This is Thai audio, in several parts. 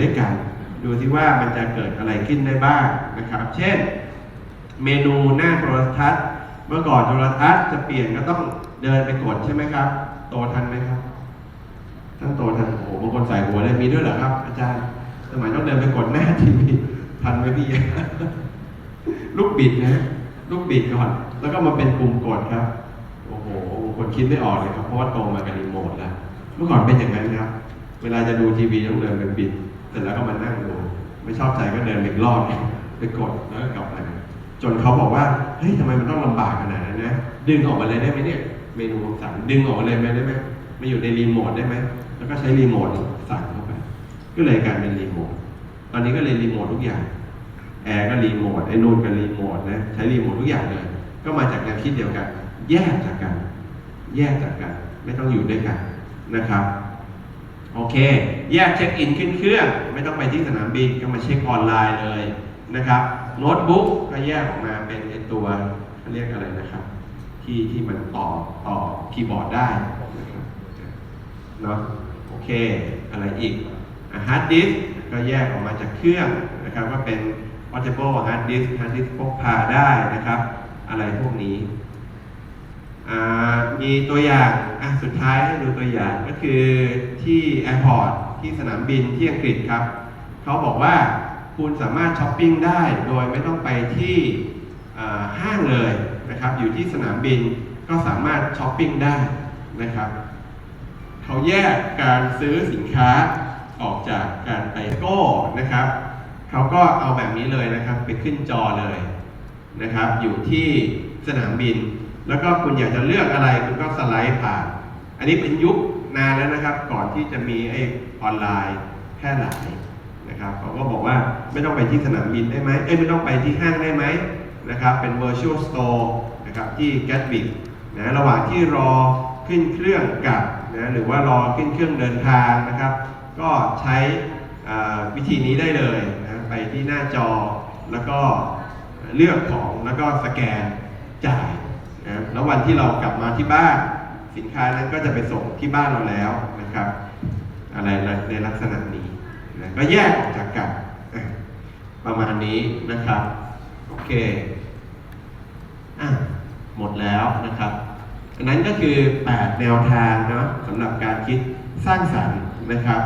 ด้วยกัน ดูที่ว่ามันจะเกิดอะไรขึ้นได้บ้างนะครับ เช่น เมนูหน้าโทรทัศน์ เมื่อก่อนโทรทัศน์จะเปลี่ยนก็ต้องเดินไปกดใช่ไหมครับ โตทันไหมครับท่านโตทันโอ้โหบางคนใส่หัวเลยมีด้วยเหรอครับ อาจารย์ สมัยต้องเดินไปกดหน้าทีวีทันไหมพี่ลูกบิดนะลูกบิดก่อนแล้วก็มาเป็นปุ่มกดครับ โอ้โหคนคิดไม่ออกเลยครับ เพราะว่าโตมากับรีโมทแล้ว เมื่อก่อนเป็นอย่างนั้นครับ เวลาจะดูทีวีต้องเดินไปบิด ร็จแล้วก็มานั่งดูไม่ชอบใจก็เดินอีกรอบไปกดแล้วก็กลับมาจนเขาบอกว่าเฮ้ยทำไมมันต้องลำบากขนาดนั้นนะดึงออกมาเลยได้ไหมเนี่ยเมนูสั่งดึงออกมาเลยได้ไหมมาอยู่ในรีโมทได้ไหมแล้วก็ใช้รีโมทสั่งเข้าไป ก็เลยกลายเป็นรีโมทตอนนี้ก็เลยรีโมททุกอย่างแอร์ก็รีโมทไอ้นู่นก็รีโมทนะใช้รีโมททุกอย่างเลยก็มาจากแนวคิดเดียวกัน แยกจากกัน แยกจากกัน ไม่ต้องอยู่ด้วยกันนะครับ โอเค แยกเช็คอินขึ้นเครื่อง ไม่ต้องไปที่สนามบินก็มาเช็คออนไลน์เลยนะครับโน้ตบุ๊กก็แยกออกมาเป็นตัวเขาเรียกอะไรนะครับ ที่ที่มันต่อต่อคีย์บอร์ดได้นะครับเนาะโอเค อะไรอีกฮาร์ดดิสก็แยกออกมาจากเครื่องนะครับว่าเป็น portable hard disk hard disk พกพาได้นะครับ อะไรพวกนี้อ่า มีตัวอย่างอะสุดท้ายให้ดูตัวอย่างก็คือที่แอร์พอร์ตที่สนามบินที่อังกฤษครับ เขาบอกว่าคุณสามารถช้อปปิ้งได้โดยไม่ต้องไปที่ห้างเลยนะครับ อยู่ที่สนามบินก็สามารถช้อปปิ้งได้นะครับเขาแยกการซื้อสินค้าออกจากการไปโก้นะครับเขาก็เอาแบบนี้เลยนะครับ ไปขึ้นจอเลยนะครับ อยู่ที่สนามบิน แล้วก็คุณอยากจะเลือกอะไรคุณก็สไลด์ผ่าน อันนี้เป็นยุคนานแล้วนะครับ ก่อนที่จะมีไอ้ออนไลน์แพร่หลายนะครับเขาก็บอกว่าไม่ต้องไปที่สนามบินได้ไหมเอ้ยไม่ต้องไปที่ห้างได้ไหมนะครับ เป็น virtual store นะครับที่ Gatwick นะระหว่างที่รอขึ้นเครื่องกลับนะหรือว่ารอขึ้นเครื่องเดินทางนะครับ ก็ใช้วิธีนี้ได้เลยนะไปที่หน้าจอแล้วก็เลือกของแล้วก็สแกนจ่าย แล้ววันที่เรากลับมาที่บ้าน สินค้านั้นก็จะไปส่งที่บ้านเราแล้วนะครับ อะไรในลักษณะนี้นะก็แยกออกจากกันประมาณนี้นะครับ โอเคอะหมดแล้วนะครับอันนั้นก็คือ 8 แนวทางเนาะสำหรับการคิดสร้างสรรค์นะครับ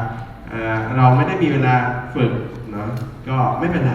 เเราไม่ได้มีเวลาฝึกเนาะก็ไม่เป็นไร